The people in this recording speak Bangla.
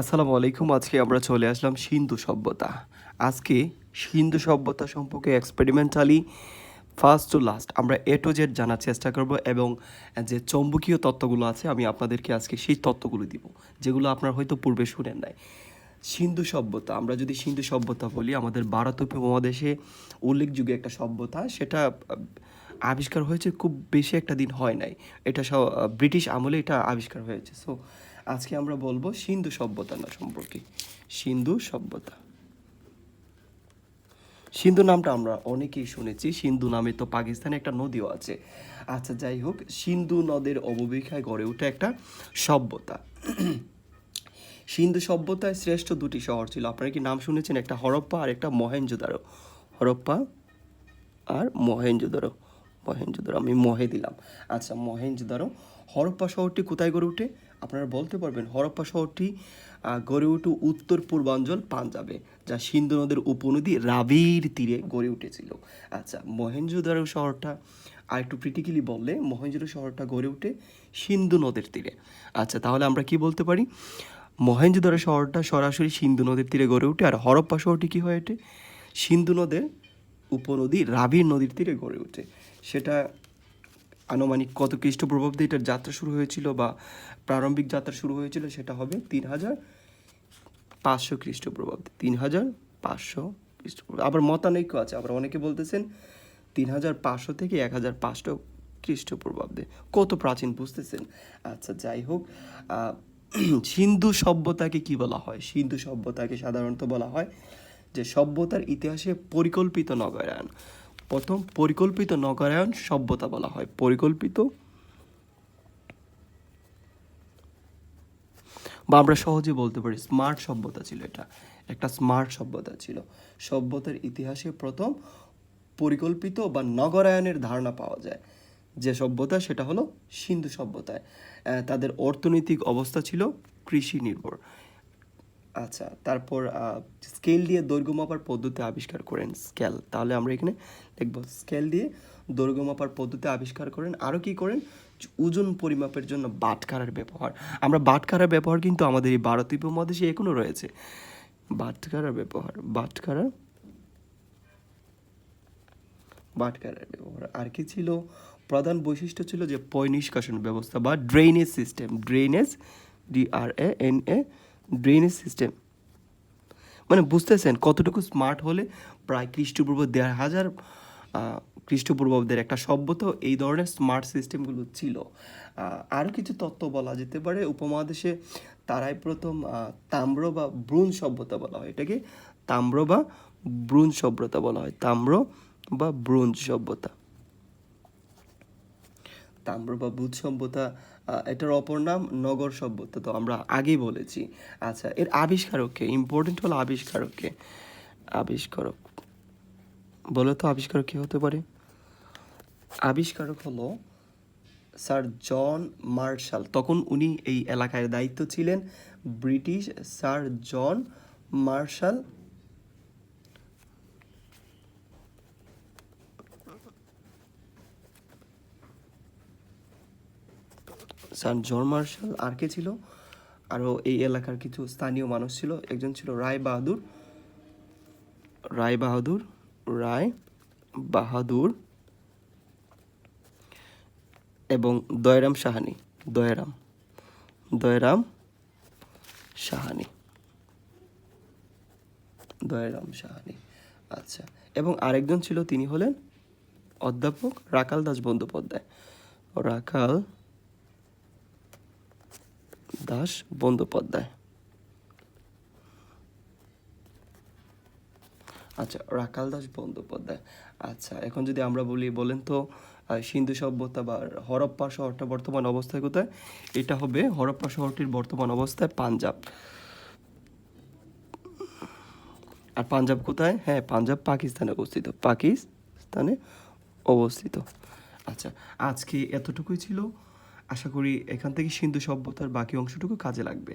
আসসালামু আলাইকুম, আজকে আমরা চলে আসলাম সিন্ধু সভ্যতা। আজকে সিন্ধু সভ্যতা সম্পর্কে এক্সপেরিমেন্টালি ফার্স্ট টু লাস্ট আমরা এ টু জেড জানার চেষ্টা করব এবং যে চৌম্বকীয় তত্ত্বগুলো আছে, আমি আপনাদেরকে আজকে সেই তত্ত্বগুলো দিব, যেগুলো আপনার হয়তো পূর্বে শুনেন নাই। সিন্ধু সভ্যতা, আমরা যদি সিন্ধু সভ্যতা বলি, আমাদের ভারত উপমহাদেশে উল্লেখযোগ্য একটা সভ্যতা, সেটা আবিষ্কার হয়েছে খুব বেশি একটা দিন হয় নাই। এটা ব্রিটিশ আমলে এটা আবিষ্কার হয়েছে। সো আজকে আমরা বলব সিন্ধু সভ্যতা না সম্পর্কে। সিন্ধু সভ্যতা। সিন্ধু নামটা আমরা অনেকেই শুনেছি। সিন্ধু নামে তো পাকিস্তানে একটা নদীও আছে। আচ্ছা যাই হোক, সিন্ধু নদের অববাহিকায় গড়ে ওঠে একটা সভ্যতা। সিন্ধু সভ্যতায় শ্রেষ্ঠ দুটি শহর ছিল। আপনারা কি নাম শুনেছেন? একটা হরপ্পা আর একটা মহেঞ্জোদারো হরপ্পা আর মহেঞ্জোদারো মহেঞ্জোদারো আমি মহে দিলাম। আচ্ছা মহেঞ্জোদারো হরপ্পা শহরটি কোথায় গড়ে ওঠে আপনারা বলতে পারবেন, হরপ্পা শহরটি গড়ে উঠে উত্তর পূর্বাঞ্চল পাঞ্জাবে, যা সিন্ধু নদের উপনদী রাবির তীরে গড়ে উঠেছিল। আচ্ছা মহেঞ্জোদারো শহরটা, আর একটু ক্রিটিক্যালি বললে মহেঞ্জোদারো শহরটা গড়ে ওঠে সিন্ধু নদের তীরে। আচ্ছা তাহলে আমরা কি বলতে পারি? মহেঞ্জোদারো শহরটা সরাসরি সিন্ধু নদের তীরে গড়ে ওঠে আর হরপ্পা শহরটি কী হয়ে ওঠে? সিন্ধু নদের উপনদী রাবির নদীর তীরে গড়ে ওঠে সেটা আনুমানিক কত খ্রিস্টপূর্বাব্দে এটার যাত্রা শুরু হয়েছিল বা প্রারম্ভিক যাত্রা শুরু হয়েছিল সেটা হবে তিন হাজার পাঁচশো খ্রিস্টপূর্বাব্দে। তিন হাজার পাঁচশো খ্রিস্টপূর্ব আবার মতানৈক্য আছে। আবার অনেকে বলতেছেন তিন হাজার পাঁচশো থেকে এক হাজার পাঁচশো খ্রিস্টপূর্বাব্দে। কত প্রাচীন বুঝতেছেন? আচ্ছা যাই হোক সিন্ধু সভ্যতাকে কি বলা হয়? সিন্ধু সভ্যতাকে সাধারণত বলা হয় যে সভ্যতার ইতিহাসে পরিকল্পিত নগরায়ন। প্রথম পরিকল্পিত নগরায়ন সভ্যতা বলা হয়। পরিকল্পিত? বা আমরা সহজে বলতে পারি স্মার্ট সভ্যতা ছিল এটা। একটা স্মার্ট সভ্যতা ছিল। সভ্যতার ইতিহাসে প্রথম পরিকল্পিত বা নগরায়নের ধারণা পাওয়া যায়। যে সভ্যতা সেটা হলো সিন্ধু সভ্যতায়। তাদের অর্থনৈতিক অবস্থা ছিল কৃষি নির্ভর। আচ্ছা তারপর স্কেল দিয়ে দৈর্ঘ্য মাপার পদ্ধতি আবিষ্কার করেন স্কেল তাহলে আমরা এখানে লিখব স্কেল দিয়ে দৈর্ঘ্য মাপার পদ্ধতি আবিষ্কার করেন। আরও কি করেন? ওজন পরিমাপের জন্য বাটখারার ব্যবহার। আমরা বাটখারার ব্যবহার কিন্তু আমাদের এই ভারতীয় উপমহাদেশে এখনও রয়েছে। বাটখারার ব্যবহার, বাটখারা, বাটখারার ব্যবহার। আর কি ছিল? প্রধান বৈশিষ্ট্য ছিল যে পয় নিষ্কাশন ব্যবস্থা বা drainage system drainage D R A N A drainage system মানে বুঝতেছেন কতটুকু স্মার্ট হলে প্রায় খ্রিস্টপূর্ব দেড় হাজার খ্রিস্টপূর্বাব্দের একটা সভ্যতা এই ধরনের স্মার্ট সিস্টেমগুলো ছিল। আরও কিছু তত্ত্ব বলা যেতে পারে। উপমহাদেশে তারাই প্রথম তাম্র বা ব্রুঞ্জ সভ্যতা বলা হয়। এটাকে তাম্র বা ব্রুঞ্জ সভ্যতা বলা হয়। তাম্র বা ব্রোঞ্জ সভ্যতা। তাম্র বা বুধ সভ্যতা এটার অপর নাম নগর সভ্যতা। তো আমরা আগেই বলেছি। আচ্ছা এর আবিষ্কারককে ইম্পর্টেন্ট হলো আবিষ্কারককে। আবিষ্কারক, বলো তো আবিষ্কারক কী হতে পারে? আবিষ্কারক হলো স্যার জন মার্শাল। তখন উনি এই এলাকায় দায়িত্ব ছিলেন British sir John Marshall sir John Marshall আর কে ছিল? আরও এই এলাকার কিছু স্থানীয় মানুষ ছিল। একজন ছিল রায় বাহাদুর। রায় বাহাদুর রায় বাহাদুর এবং দয়রাম সাহানি, দয়রাম দয়রাম সাহানি দয়রাম সাহানি। আচ্ছা এবং আরেকজন ছিল, তিনি হলেন অধ্যাপক রাকাল দাস বন্দ্যোপাধ্যায়। রাকাল দাস বন্দ্যোপাধ্যায় আচ্ছা রাকাল দাস বন্দ্যোপাধ্যায় আচ্ছা এখন যদি আমরা বলি, বলেন তো সিন্ধু সভ্যতা বা হরপ্পা শহরটা বর্তমান অবস্থায় কোথায়? এটা হবে হরপ্পা শহরটির বর্তমান অবস্থায় পাঞ্জাব। আর পাঞ্জাব কোথায়? হ্যাঁ পাঞ্জাব পাকিস্তানে অবস্থিত। পাকিস্তানে অবস্থিত। আচ্ছা আজকে এতটুকুই ছিল। আশা করি এখান থেকে সিন্ধু সভ্যতার বাকি অংশটুকু কাজে লাগবে।